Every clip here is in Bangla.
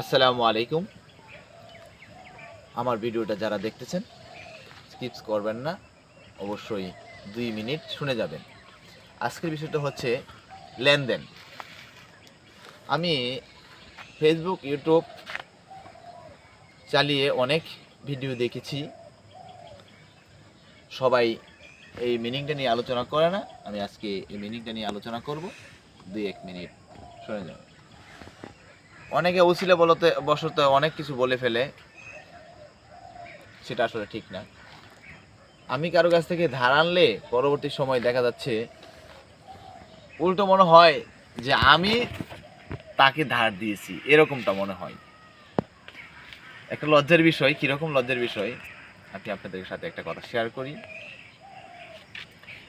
আসসালামু আলাইকুম। আমার ভিডিওটা যারা দেখতেছেন, স্কিপস করবেন না, অবশ্যই দুই মিনিট শুনে যাবেন। আজকের বিষয়টা হচ্ছে লেনদেন। আমি ফেসবুক ইউটিউব চালিয়ে অনেক ভিডিও দেখেছি। সবাই এই মিনিংটা নিয়ে আলোচনা করে না, আমি আজকে এই মিনিংটা নিয়ে আলোচনা করব। দুই এক মিনিট শুনে যাবেন অনেকে উসিলে বলতে বসত অনেক কিছু বলে ফেলে। সেটা আসলে ঠিক না। আমি কারও কাছ থেকে ধার আনলে পরবর্তী সময় দেখা যাচ্ছে, উল্টো মনে হয় যে আমি তাকে ধার দিয়েছি, এরকমটা মনে হয়। একটা লজ্জার বিষয়, কীরকম লজ্জার বিষয়? আমি আপনাদের সাথে একটা কথা শেয়ার করি।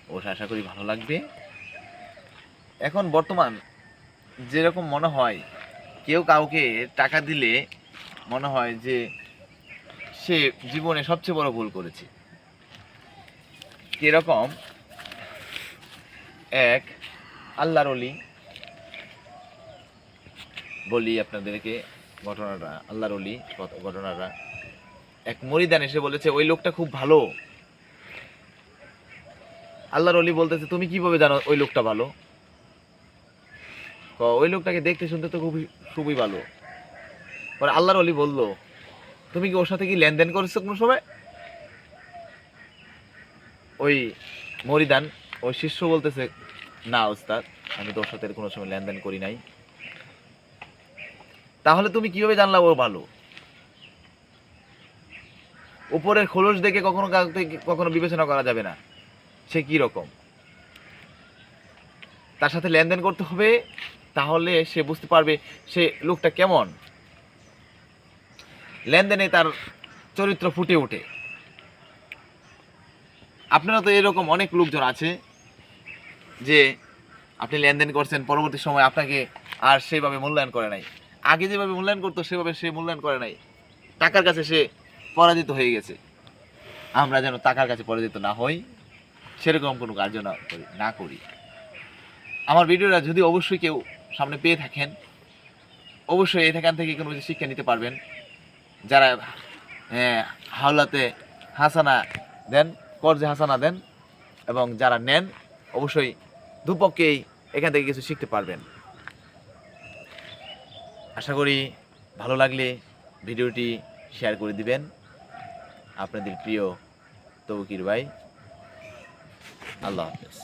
অবশ্য আশা করি ভালো লাগবে। এখন বর্তমান যেরকম মনে হয় কেউ কাউকে টাকা দিলে মনে হয় যে সে জীবনে সবচেয়ে বড় ভুল করেছে। কীরকম এক আল্লাহর অলি বলি আপনাদেরকে, ঘটনাটা, আল্লাহর অলি ঘটনাটা। এক মরিদান এসে বলেছে, ওই লোকটা খুব ভালো। আল্লাহর অলি বলতেছে, তুমি কীভাবে জানো ওই লোকটা ভালো? তো ওই লোকটাকে দেখতে শুনতে তো খুবই খুবই ভালো। পরে আল্লাহর অলি বলল, তুমি কি ওর সাথে কি লেনদেন করেছ কোনো সময়? ওই মরিদান, ওই শিষ্য বলতেছে, না ওস্তাদ আমি তো ওর সাথে কোনো সময় লেনদেন করি নাই। তাহলে তুমি কীভাবে জানলা ও ভালো? উপরের খোলস দেখে কখনো কখনো বিবেচনা করা যাবে না, সে কি রকম? তার সাথে লেনদেন করতে হবে তাহলে সে বুঝতে পারবে সে লোকটা কেমন। লেনদেনে তার চরিত্র ফুটে ওঠে। আপনারা তো এরকম অনেক লোকজন আছে যে আপনি লেনদেন করছেন, পরবর্তী সময় আপনাকে আর সেভাবে মূল্যায়ন করে নাই। আগে যেভাবে মূল্যায়ন করতো, সেভাবে সে মূল্যায়ন করে নাই। টাকার কাছে সে পরাজিত হয়ে গেছে। আমরা যেন টাকার কাছে পরাজিত না হই, সেরকম কোনো কার্য না করি না করি। আমার ভিডিওটা যদি অবশ্যই কেউ সামনে পেয়ে থাকেন অবশ্যই এখান থেকে কোনো কিছু শিক্ষা নিতে পারবেন। যারা হ্যাঁ, হাওলাতে হাসানা দেন কর্জে হাসানা দেন এবং যারা নেন অবশ্যই দুপক্ষেই এখান থেকে কিছু শিখতে পারবেন। আশা করি ভালো লাগলে ভিডিওটি শেয়ার করে দিবেন। আপনাদের প্রিয় তবুকির ভাই আল্লাহ হাফেজ।